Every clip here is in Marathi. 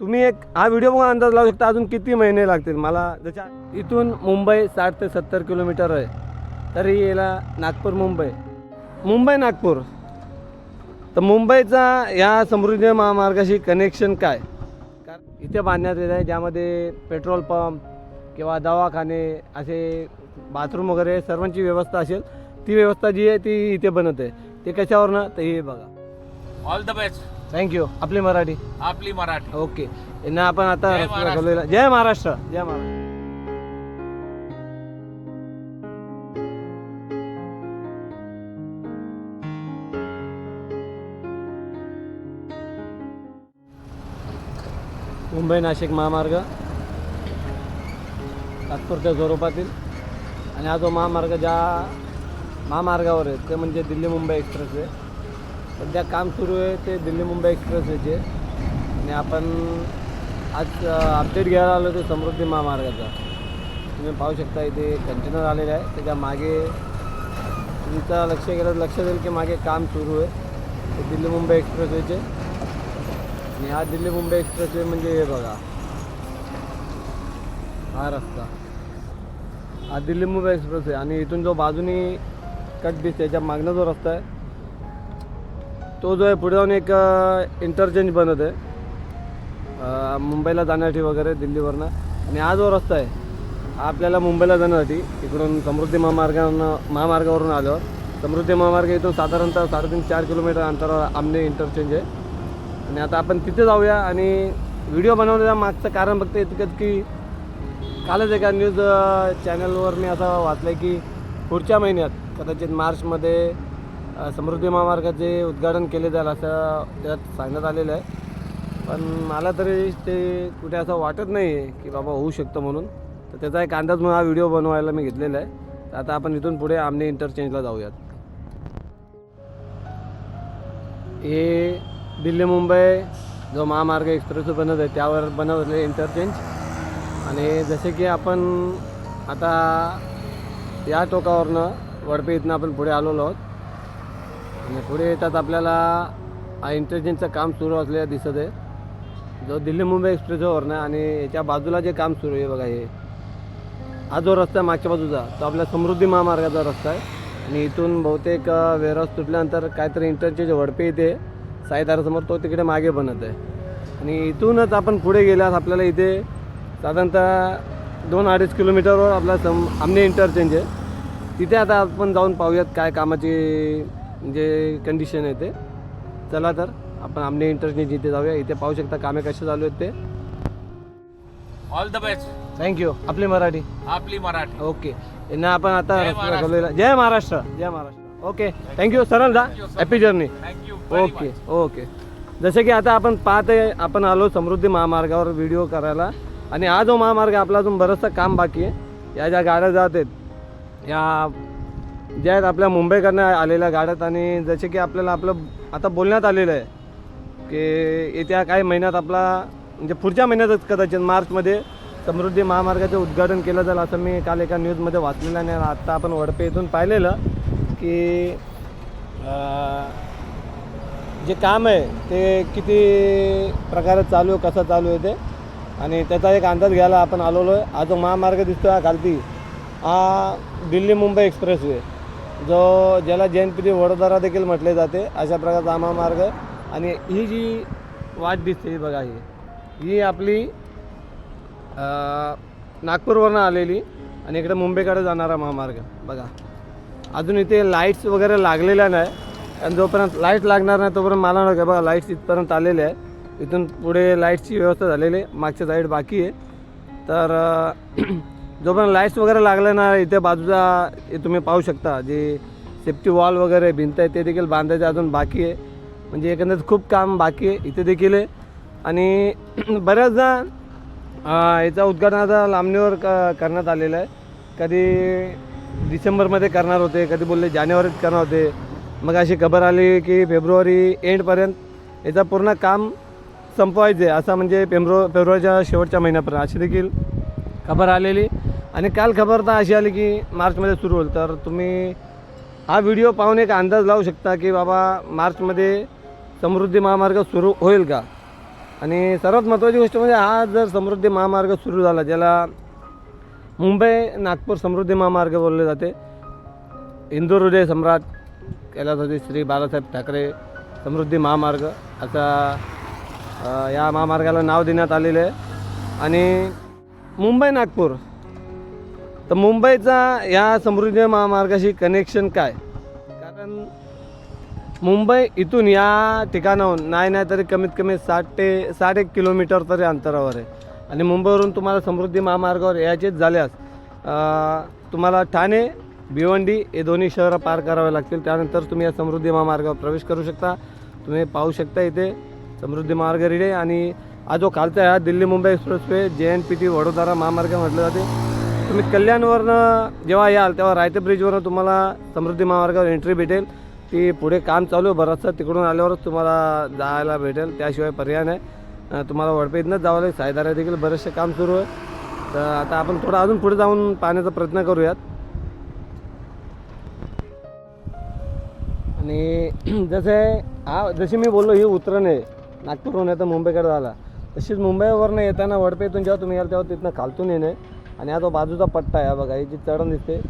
तुम्ही एक हा व्हिडिओ बघून अंदाज लावू शकता अजून किती महिने लागतील. मला जशा इथून मुंबई साठ ते सत्तर किलोमीटर आहे. तरी याला नागपूर मुंबई. मुंबई नागपूर. तर मुंबईचा या समृद्धी महामार्गाशी कनेक्शन काय? कारण इथे बांधण्यात येत आहे ज्यामध्ये पेट्रोल पंप किंवा दवाखाने असे बाथरूम वगैरे सर्वांची व्यवस्था असेल ती व्यवस्था जी आहे ती इथे बनत आहे. ते कशावरनं? ते हे बघा. ऑल द बेस्ट थँक्यू आपली मराठी. आपली मराठी. ओके यांना आपण आता जय महाराष्ट्र. जय महाराष्ट्र. जय महाराष्ट्र. मुंबई नाशिक महामार्ग तात्पुरत्या स्वरूपातील आणि हा जो महामार्ग ज्या महामार्गावर आहे ते म्हणजे दिल्ली मुंबई एक्सप्रेसवे. सध्या काम सुरू आहे ते दिल्ली मुंबई एक्सप्रेस याचे आणि आपण आज अपडेट घ्यायला आलो ते समृद्धी महामार्गाचा. तुम्ही पाहू शकता इथे कंटेनर आलेलं आहे. त्याच्यामागे तुमचा लक्ष गेलं लक्ष देईल की मागे काम सुरू आहे. ते दिल्ली मुंबई एक्सप्रेसवेचे. आणि हा दिल्ली मुंबई एक्सप्रेसवे म्हणजे हे बघा. हा रस्ता. हा दिल्ली मुंबई एक्सप्रेस आहे आणि इथून जो बाजूनी कट दिसते त्याच्या मागनं जो रस्ता आहे तो जो आहे पुढे जाऊन एक इंटरचेंज बनत आहे. मुंबईला जाण्यासाठी वगैरे दिल्लीवरनं. आणि हा जो रस्ता आहे हा आपल्याला मुंबईला जाण्यासाठी इकडून समृद्धी महामार्गानं महामार्गावरून आल्यावर समृद्धी महामार्ग इथून साधारणतः साडेतीन चार किलोमीटर अंतरावर आमने इंटरचेंज आहे. आणि आता आपण तिथे जाऊया आणि व्हिडिओ बनवण्याच्या मागचं कारण फक्त इतकंच की कालच एका न्यूज चॅनलवर मी असं वाचलं आहे की पुढच्या महिन्यात कदाचित मार्चमध्ये समृद्धी महामार्गाचे उद्घाटन केले जाईल असं त्यात सांगण्यात आलेलं आहे. पण मला तरी ते कुठे असं वाटत नाही आहे की बाबा होऊ शकतं म्हणून. तर त्याचा एक अंदाज म्हणून हा व्हिडिओ बनवायला मी घेतलेला आहे. तर आता आपण इथून पुढे आमने इंटरचेंजला जाऊयात. हे दिल्ली मुंबई जो महामार्ग एक्सप्रेस बनत आहे त्यावर बनवले इंटरचेंज. आणि जसे की आपण आता या टोकावरनं वडपे इथनं आपण पुढे आलेलो आहोत. आणि पुढे येतात आपल्याला हा इंटरचेंजचं काम सुरू असलेलं दिसत आहे. जो दिल्ली मुंबई एक्सप्रेसवर ना आणि याच्या बाजूला जे काम सुरू आहे बघा हे. हा जो रस्ता आहे मागच्या बाजूचा तो आपल्या समृद्धी महामार्गाचा रस्ता आहे. आणि इथून बहुतेक वेरस तुटल्यानंतर काहीतरी इंटरचेंज वडपे इथे साईदारासमोर तो तिकडे मागे बनत आहे. आणि इथूनच आपण पुढे गेल्यास आपल्याला इथे साधारणतः दोन अडीच किलोमीटरवर आपला सम आमने इंटरचेंज आहे. तिथे आता आपण जाऊन पाहूयात काय कामाची म्हणजे कंडिशन आहे ते. चला तर आपण आमने इंटरचेंज इथे जाऊया इथे पाहू शकता कामे कसे चालू आहेत ते. ऑल द बेस्ट थँक्यू आपली मराठी. आपली मराठी. ओके यांना आपण आता जय महाराष्ट्र. जय महाराष्ट्र. जय महाराष्ट्र. ओके थँक्यू सरळ जा happy journey thank you okay okay जसे की आता आपण पाहते आपण आलो समृद्धी महामार्गावर व्हिडिओ करायला. आणि हा जो महामार्ग आहे, आपला अजून बरंचसं काम बाकी आहे. या ज्या गाड्या जात आहेत या ज्या आहेत आपल्या मुंबईकडनं आलेल्या गाड्यात आणि जसे की आपल्याला आपलं आता बोलण्यात आलेलं आहे की येत्या काही महिन्यात आपला म्हणजे पुढच्या महिन्यातच कदाचित मार्चमध्ये समृद्धी महामार्गाचं उद्घाटन केलं जाईल असं मी काल एका न्यूजमध्ये वाचलेलं आणि आत्ता आपण वडपे इथून पाहिलेलं की जे काम आहे ते किती प्रकारे चालू आहे कसं चालू आहे ते. आणि त्याचा एक अंदाज घ्यायला आपण आलेलो आहे. हा जो महामार्ग दिसतो हा खालती हा दिल्ली मुंबई एक्सप्रेसवे. जो ज्याला जैन पी वडोदरा देखील म्हटले जाते अशा प्रकारचा आम्हा महामार्ग आणि ही जी वाट दिसते ही बघा ही. ही आपली नागपूरवरनं आलेली आणि इकडे मुंबईकडे जाणारा महामार्ग. बघा. अजून इथे लाईट्स वगैरे लागलेल्या नाही. आणि जोपर्यंत लाइट लागणार नाही तोपर्यंत मला नको बघा लाईट्स इथपर्यंत आलेले आहे. इथून पुढे लाईटची व्यवस्था झालेली आहे. मागच्या साईड बाकी आहे. तर जोपर्यंत लाईट्स वगैरे लागले ना इथे बाजूचा हे तुम्ही पाहू शकता जे सेफ्टी वॉल वगैरे भिंत आहे ते देखील बांधायचं अजून बाकी आहे. म्हणजे एकंदरीत खूप काम बाकी आहे इथे देखील आहे. आणि बऱ्याचदा याचा उद्घाटन आता लांबणीवर क करण्यात आलेलं आहे. कधी डिसेंबरमध्ये करणार होते कधी बोलले जानेवारीत करणार होते. मग अशी खबर आली की फेब्रुवारी एंडपर्यंत याचा पूर्ण काम संपवायचे असं म्हणजे फेब्रु फेब्रुवारीच्या शेवटच्या महिन्यापर्यंत अशी देखील खबर आलेली. आणि काल खबरदार अशी आली की मार्चमध्ये सुरू होईल. तर तुम्ही हा व्हिडिओ पाहून एक अंदाज लावू शकता की बाबा मार्चमध्ये समृद्धी महामार्ग सुरू होईल का? आणि सर्वात महत्त्वाची गोष्ट म्हणजे हा जर समृद्धी महामार्ग सुरू झाला ज्याला मुंबई नागपूर समृद्धी महामार्ग बोलले जाते इंदूर हृदय सम्राट कैलासवासी श्री बाळासाहेब ठाकरे समृद्धी महामार्ग असा या महामार्गाला नाव देण्यात आलेलं आहे. आणि मुंबई नागपूर तर मुंबईचा या समृद्धी महामार्गाशी कनेक्शन काय? कारण मुंबई इथून या ठिकाणाहून नाही नाही तरी कमीत कमी साठ ते साठ एक किलोमीटर तरी अंतरावर आहे. आणि मुंबईवरून तुम्हाला समृद्धी महामार्गावर यायचेच झाल्यास तुम्हाला ठाणे भिवंडी हे दोन्ही शहरं पार करावे लागतील. त्यानंतर तुम्ही या समृद्धी महामार्गावर प्रवेश करू शकता. तुम्ही पाहू शकता इथे समृद्धी महामार्ग रेडी आणि हा जो खालचा आहे हा Delhi Mumbai expressway J N P T Vadodara महामार्ग म्हटलं जाते. तुम्ही कल्याणवरनं जेव्हा याल तेव्हा रायते ब्रिजवरनं तुम्हाला समृद्धी महामार्गावर एंट्री भेटेल. ती पुढे काम चालू आहे बरंचसं. तिकडून आल्यावरच तुम्हाला जायला भेटेल. त्याशिवाय पर्याय नाही. तुम्हाला वडपेतनंच जावं लागेल. सायदारा देखील बरेचसे काम सुरू आहे. तर आता आपण थोडं अजून पुढे जाऊन पाहण्याचा प्रयत्न करूयात. आणि जसे हा जशी मी बोललो ही उतरण आहे. नागपूरहून येतं मुंबईकडे झाला तशीच मुंबईवरनं येताना वडपेतून जेव्हा तुम्ही याल तेव्हा तिथनं खालतून येणे. आणि हा जो बाजूचा पट्टा आहे बघा ही जी चढण दिसते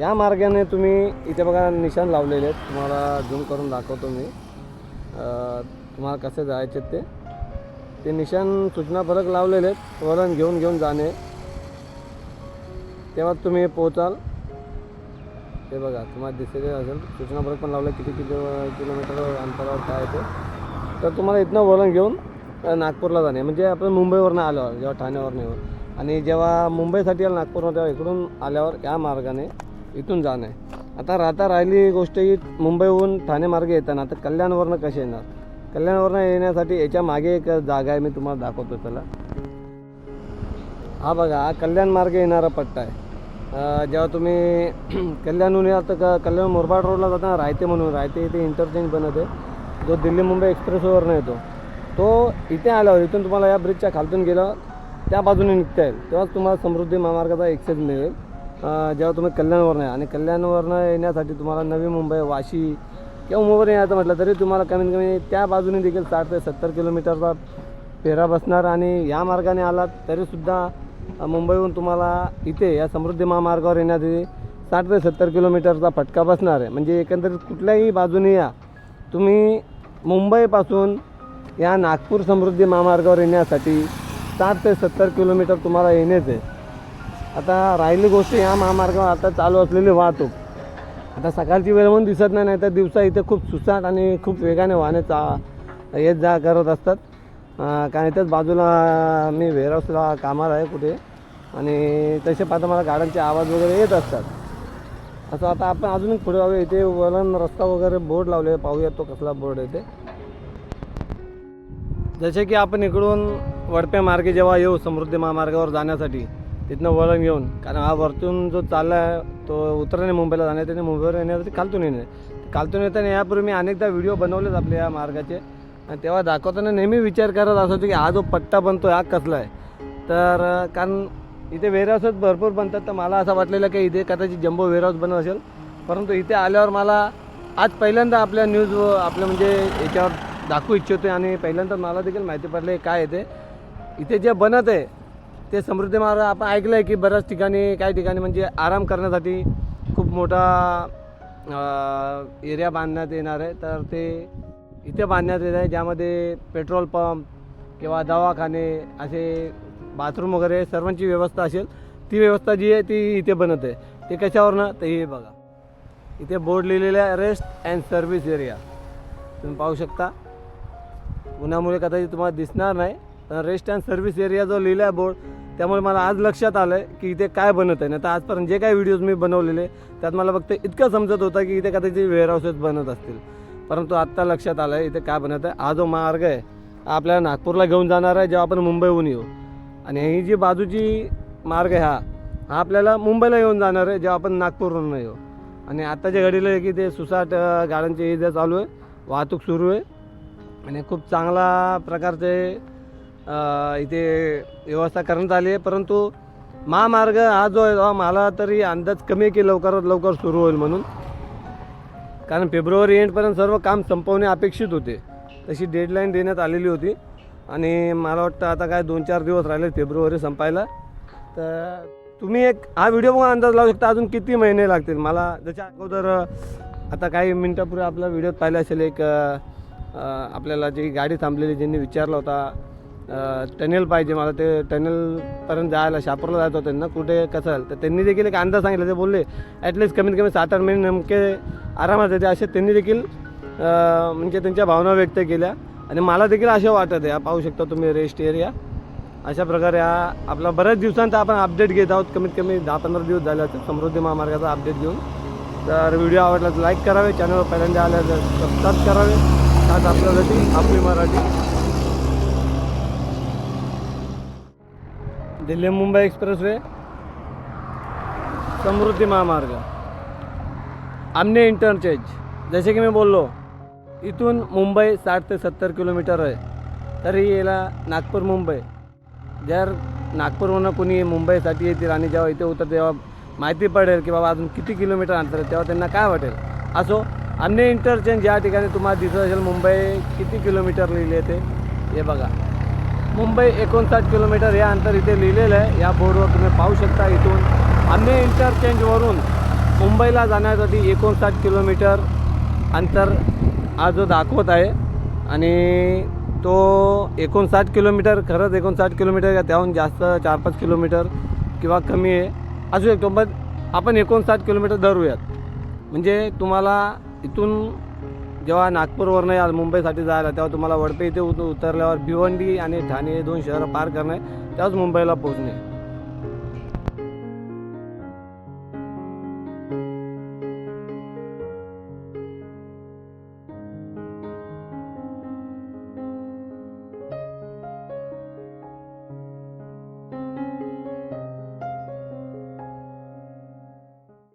या मार्गाने तुम्ही इथे बघा निशाण लावलेले आहेत. तुम्हाला झूम करून दाखवतो मी. तुम्हाला कसे जायचे ते. ते निशाण सूचनाफलक लावलेले आहेत. वरण घेऊन घेऊन जाणे. तेव्हा तुम्ही पोहोचाल. ते बघा तुम्हाला दिसले असेल. सूचनाफलक पण लावलं किती किलो किलोमीटर अंतरावर काय ते. तर तुम्हाला इथनं वरण घेऊन नागपूरला जाणे. म्हणजे आपण मुंबईवरनं आल्यावर जेव्हा ठाण्यावरनं येऊन. आणि जेव्हा मुंबईसाठी आलं नागपूरमध्ये तेव्हा इकडून आल्यावर या मार्गाने इथून जाणं आहे. आता राहता राहिली गोष्ट ही मुंबईहून ठाणे मार्गे येताना आता कल्याणवरनं कसे येणार? कल्याणवरनं येण्यासाठी याच्या मागे एक जागा आहे मी तुम्हाला दाखवतो त्याला हा बघा हा कल्याण मार्गे येणारा पट्टा आहे. जेव्हा तुम्ही कल्याणहून या तर क- कल्याण मुरबाड रोडला जाताना रायते म्हणून रायते इथे इंटरचेंज बनत आहे. जो दिल्ली मुंबई एक्सप्रेसवरनं येतो. तो इथे आल्यावर इथून तुम्हाला या ब्रिजच्या खालतून गेलं त्या बाजूने निघता येईल तेव्हाच तुम्हाला समृद्धी महामार्गाचा एक्सेस मिळेल. जेव्हा तुम्ही कल्याणवरनं या आणि कल्याणवरनं येण्यासाठी तुम्हाला नवी मुंबई वाशी किंवा मुंबईवर यायचं म्हटलं तरी तुम्हाला कमीत कमी त्या बाजूने देखील साठ ते सत्तर किलोमीटरचा फेरा बसणार. आणि या मार्गाने आलात तरीसुद्धा मुंबईहून तुम्हाला इथे या समृद्धी महामार्गावर येण्यासाठी साठ ते सत्तर किलोमीटरचा फटका बसणार आहे. म्हणजे एकंदरीत कुठल्याही बाजूने या. तुम्ही मुंबईपासून या नागपूर समृद्धी महामार्गावर येण्यासाठी साठ ते सत्तर किलोमीटर तुम्हाला येणेच आहे. आता राहिली गोष्ट या महामार्गावर आता चालू असलेली वाहतूक. आता सकाळची वेळ म्हणून दिसत नाही नाही तर दिवसा इथे खूप सुसाट आणि खूप वेगाने वाहने चा येत जा करत असतात. कारण इथेच बाजूला मी वेअरहाऊसला कामाला आहे कुठे. आणि तसे पाहता मला गाड्यांचे आवाज वगैरे येत असतात. असं आता आपण अजून पुढे जाऊया. इथे वळण रस्ता वगैरे बोर्ड लावले पाहूया तो कसला बोर्ड आहे ते. जसे की आपण इकडून वडप्या मार्गे जेव्हा येऊ समृद्धी महामार्गावर जाण्यासाठी तिथनं वळण घेऊन कारण हा वरतून जो चालला आहे तो उतरणे मुंबईला जाण्यात त्याने मुंबईवर येण्यासाठी खालतून येणे. खालतून येताना यापूर्वी मी अनेकदा व्हिडिओ बनवलेच आपल्या या मार्गाचे. आणि तेव्हा दाखवताना नेहमी विचार करत असायचो की हा जो पट्टा बनतो हा कसला आहे? तर कारण इथे वेअरहाऊसच भरपूर बनतात तर मला असं वाटलेलं की इथे कदाचित जम्बो वेअरहाऊस बनत असेल. परंतु इथे आल्यावर मला आज पहिल्यांदा आपल्या न्यूज आपल्या म्हणजे याच्यावर दाखवू इच्छितो आणि पहिल्यांदा मला देखील माहिती पडले काय येते इथे जे बनत आहे ते समृद्धी मार्ग आपण ऐकलं आहे की बऱ्याच ठिकाणी काही ठिकाणी म्हणजे आराम करण्यासाठी खूप मोठा एरिया बांधण्यात येणार आहे. तर ते इथे बांधण्यात येत आहे ज्यामध्ये पेट्रोल पंप किंवा दवाखाने असे बाथरूम वगैरे सर्वांची व्यवस्था असेल ती व्यवस्था जी आहे ती इथे बनत आहे. ते कशावरनं? ते हे बघा. इथे बोर्ड लिहिलेलं आहे रेस्ट अँड सर्व्हिस एरिया. तुम्ही पाहू शकता. उन्हामुळे कदाचित तुम्हाला दिसणार नाही. रेस्ट अँड सर्व्हिस एरिया जो लिहिला आहे बोर्ड त्यामुळे मला आज लक्षात आलं आहे की इथे काय बनत आहे. नाही तर आजपर्यंत जे काही व्हिडिओज मी बनवलेले त्यात मला फक्त इतकं समजत होतं की इथे कदाचित वेअरहाऊसेस बनत असतील. परंतु आत्ता लक्षात आलं आहे इथे काय बनत आहे. हा जो मार्ग आहे हा आपल्याला नागपूरला घेऊन जाणार आहे जेव्हा आपण मुंबईहून येऊ. आणि ही जी बाजूची मार्ग आहे हा हा आपल्याला मुंबईला येऊन जाणार आहे जेव्हा आपण नागपूरवरून येऊ. आणि आत्ताच्या घडीला आहे की ते सुसाट गाड्यांची इजा चालू आहे वाहतूक सुरू आहे. आणि खूप चांगला प्रकारचे इथे व्यवस्था करण्यात आली आहे परंतु महामार्ग हा जो आहे मला तरी अंदाज कमी आहे की लवकरात लवकर सुरू होईल म्हणून. कारण फेब्रुवारी एंडपर्यंत सर्व काम संपवणे अपेक्षित होते. तशी डेडलाईन देण्यात आलेली होती. आणि मला वाटतं आता काय दोन चार दिवस राहिले फेब्रुवारी संपायला. तर तुम्ही एक हा व्हिडिओ बघून अंदाज लावू शकता अजून किती महिने लागतील? मला ज्याच्या अगोदर आता काही मिनटापूर्वी आपला व्हिडिओ पाहिला असेल एक आपल्याला जी गाडी थांबलेली ज्यांनी विचारला होता टनेल पाहिजे मला. ते टनेलपर्यंत जायला शापूरला जायचं होतं त्यांना कुठे कसं तर त्यांनी देखील एक अंदाज सांगितला. ते बोलले ॲटलिस्ट कमीत कमी सात आठ महिने नेमके आरामात येते असे त्यांनी देखील म्हणजे त्यांच्या भावना व्यक्त केल्या. आणि मला देखील असे वाटत आहे. पाहू शकता तुम्ही रेस्ट एरिया अशा प्रकारे हा आपला बऱ्याच दिवसांचा आपण अपडेट घेत आहोत. कमीत कमी दहा पंधरा दिवस झाले होते समृद्धी महामार्गाचा अपडेट घेऊन. तर व्हिडिओ आवडला तर लाईक करावे. चॅनलवर पहिल्यांदा आल्या तर सबस्क्राईब करावे. आज आपल्यासाठी आपली मराठी. दिल्ली मुंबई एक्सप्रेसवे समृद्धी महामार्ग आमने इंटरचेंज जसे की मी बोललो इथून मुंबई साठ ते सत्तर किलोमीटर आहे. तरी याला नागपूर मुंबई. जर नागपूरवरून कोणी मुंबईसाठी येतील आणि जेव्हा इथे उतर तेव्हा माहिती पडेल की बाबा अजून किती किलोमीटर अंतर आहे तेव्हा त्यांना काय वाटेल? असो अन्य इंटरचेंज या ठिकाणी तुम्हाला दिसत असेल मुंबई किती किलोमीटर लिहिले ते. हे बघा. मुंबई एकोणसाठ किलोमीटर हे अंतर इथे लिहिलेलं आहे. या बोर्डवर तुम्ही पाहू शकता इथून. अन्य इंटरचेंजवरून मुंबईला जाण्यासाठी एकोणसाठ किलोमीटर अंतर हा जो दाखवत आहे. आणि तो एकोणसाठ किलोमीटर खरंच एकोणसाठ किलोमीटर का त्याहून जास्त चार पाच किलोमीटर किंवा कमी आहे. असू शकतो पण आपण एकोणसाठ किलोमीटर धरूयात म्हणजे तुम्हाला इथून जेव्हा नागपूरवरनं याल मुंबईसाठी जायला तेव्हा तुम्हाला वडपे इथे उत उतरल्यावर भिवंडी आणि ठाणे हे दोन शहरं पार करणे तेव्हाच मुंबईला पोहोचणे.